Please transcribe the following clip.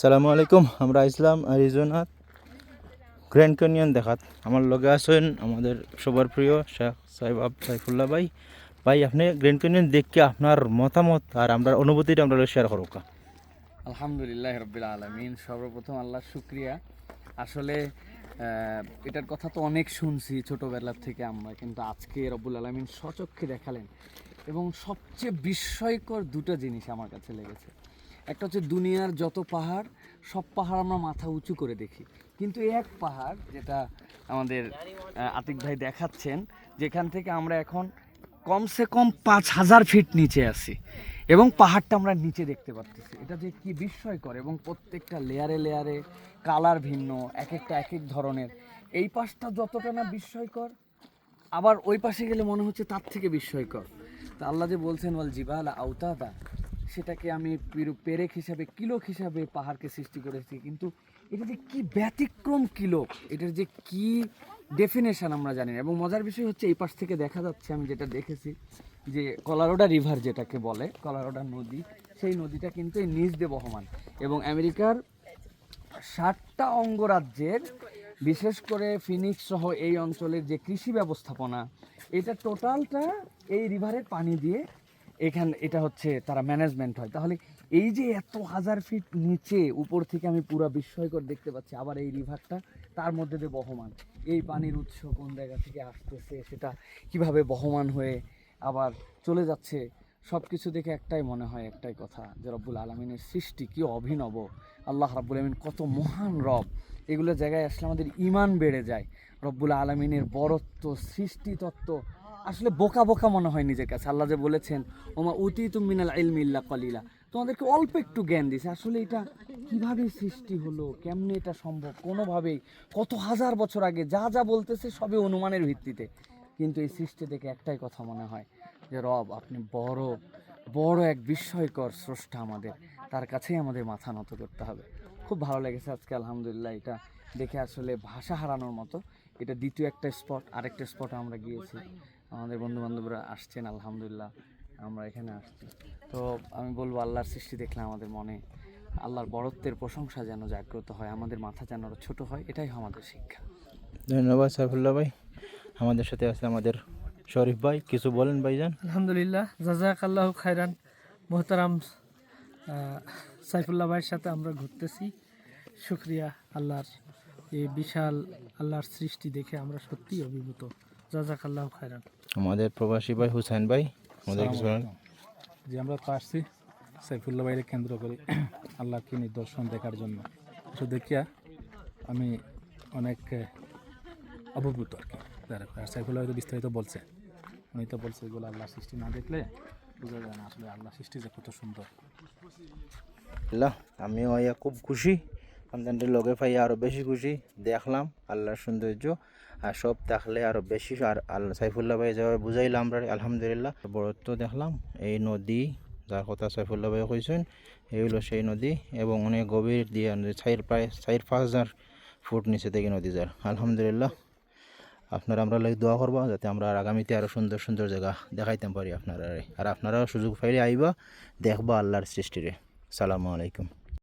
আসসালামু আলাইকুম, আমরা ইসলাম আরিজোনাত গ্র্যান্ড ক্যানিয়ন দেখাত। আমার লগে আছেন আমাদের সবার প্রিয় শেখ সাহেব আব সাইফুল্লাহ ভাই। ভাই, আপনি গ্র্যান্ড ক্যানিয়ন দেখে আপনার মতামত আর আমরা অনুভূতিটা আমরা শেয়ার করো আলহামদুলিল্লাহ রবিল আলমিন, সর্বপ্রথম আল্লাহ শুক্রিয়া। আসলে এটার কথা তো অনেক শুনছি ছোটোবেলার থেকে আমরা, কিন্তু আজকে রব্বুল আলমিন সচক্ষে দেখালেন। এবং সবচেয়ে বিস্ময়কর দুটো জিনিস আমার কাছে লেগেছে। একটা হচ্ছে দুনিয়ার যত পাহাড়, সব পাহাড় আমরা মাথা উঁচু করে দেখি। কিন্তু এক পাহাড় যেটা আমাদের আতিক ভাই দেখাচ্ছেন, যেখান থেকে আমরা এখন কমসে কম পাঁচ হাজার ফিট নিচে আছি এবং পাহাড়টা আমরা নিচে দেখতে পাচ্ছি এটা যে কি বিস্ময়কর এবং প্রত্যেকটা লেয়ারে লেয়ারে কালার ভিন্ন এক একটা এক এক ধরনের। এই পাশটা যতটা না বিস্ময়কর, আবার ওই পাশে গেলে মনে হচ্ছে তার থেকে বিস্ময়কর। তা আল্লাহ যে বলছেন বল জিবাল আউতাদা সেটাকে আমি পেরেক হিসাবে কিলো হিসাবে পাহাড়কে সৃষ্টি করেছি। কিন্তু এটা যে কি ব্যতিক্রম কিলোক, এটার যে কি ডেফিনেশন আমরা জানি না। এবং মজার বিষয় হচ্ছে, এই পাশ থেকে দেখা যাচ্ছে, আমি যেটা দেখেছি, যে কলারোডা রিভার যেটাকে বলে, কলারোডা নদী, সেই নদীটা কিন্তু এই নিচ দিয়ে বহমান। এবং আমেরিকার ষাটটা অঙ্গরাজ্যের, বিশেষ করে ফিনিক্স সহ এই অঞ্চলের যে কৃষি ব্যবস্থাপনা, এটা টোটালটা এই রিভারের পানি দিয়ে এখান, এটা হচ্ছে তারা ম্যানেজমেন্ট হয়। তাহলে এই যে এত হাজার ফিট নিচে উপর থেকে আমি পুরো বিস্ময়কর দেখতে পাচ্ছি, আবার এই রিভারটা তার মধ্যে দিয়ে বহমান, এই পানির উৎস কোন জায়গা থেকে আসতেছে, সেটা কীভাবে বহমান হয়ে আবার চলে যাচ্ছে সব কিছু দেখে একটাই মনে হয়, একটাই কথা, যে রব্বুল আলমিনের সৃষ্টি কি অভিনব। আল্লাহ রাব্বুল আলমিন কত মহান রব। এগুলো জায়গায় আসলে আমাদের ইমান বেড়ে যায়। রব্বুল আলমিনের বরত্ব সৃষ্টি তত্ত্ব আসলে বোকা বোকা মনে হয় নিজের কাছে। আল্লাহ যে বলেছেন, ওমা উতি তুমিনাল ইলমিল্লা কলিলা। তোমাদেরকে অল্প একটু জ্ঞান দিছে আসলে এটা কীভাবে সৃষ্টি হলো, কেমনে এটা সম্ভব? কোনোভাবেই। কত হাজার বছর আগে যা যা বলতেছে সবই অনুমানের ভিত্তিতে। কিন্তু এই সৃষ্টি দেখে একটাই কথা মনে হয়, যে রব আপনি বড় বড় এক বিস্ময়কর স্রষ্টা আমাদের। তার কাছেই আমাদের মাথা নত করতে হবে। খুব ভালো লেগেছে আজকে, আলহামদুলিল্লাহ, এটা দেখে আসলে ভাষা হারানোর মতো। এটা দ্বিতীয় একটা স্পট আরেকটা স্পটে আমরা গিয়েছি। আমাদের বন্ধু বান্ধবরা আসছেন আলহামদুলিল্লাহ আমরা এখানে আসছি। তো আমি বলব আল্লাহর সৃষ্টি দেখলে আমাদের মনে আল্লাহর বড়ত্বের প্রশংসা যেন জাগ্রত হয় আমাদের মাথা যেন ছোট হয় এটাই আমাদের শিক্ষা। ধন্যবাদ সাইফুল্লাহ ভাই। আমাদের সাথে আছে আমাদের শরীফ ভাই কিছু বলেন ভাই ভাইজান? আলহামদুলিল্লাহ জাজাক আল্লাহ খাইরান মোহতারাম সাইফুল্লাহ ভাইয়ের সাথে আমরা ঘুরতেছি। শুক্রিয়া আল্লাহর এই বিশাল আল্লাহর সৃষ্টি দেখে আমরা সত্যি অভিভূত। জাজাক আল্লাহ খাইরান আমাদের প্রবাসী ভাই হুসাইন ভাই আমাদের কিছু যে আমরা তো আসছি সাইফুল্লাহ বাইরে কেন্দ্র করে আল্লাহকে নিদর্শন দেখার জন্য। তো দেখিয়া আমি অনেক অভিভূত আর কি। আর সাইফুল্লাহ হয়তো বিস্তারিত বলছে। উনি তো বলছে এগুলো আল্লাহ সৃষ্টি না দেখলে বোঝা যায় না আসলে আল্লাহ সৃষ্টি যে কত সুন্দর। আল্লাহ আমিও খুব খুশি। আপনাদের লগে পাই আরও বেশি খুশি। দেখলাম আল্লাহর সৌন্দর্য। আর সব দেখলে আরও বেশি, আর আল্লাহ সাইফুল্লাহ ভাই যেভাবে বুঝাইলাম আমরা, আলহামদুলিল্লাহ। বড়ত্ব দেখলাম, এই নদী, যার কথা সাইফুল্লাহ ভাই কইছেন, এই হলো সেই নদী এবং অনেক গভীর দিয়ে চার প্রায় চার পাঁচ হাজার ফুট নিচে থেকে নদী যার আলহামদুলিল্লাহ। আপনারা, আমরা লাগে দোয়া করবা, যাতে আমরা আর আগামীতে আরও সুন্দর সুন্দর জায়গা দেখাইতে পারি আপনারা আর আপনারাও সুযোগ পাইলে আইবা, দেখবা আল্লাহর সৃষ্টিরে। সালামু আলাইকুম।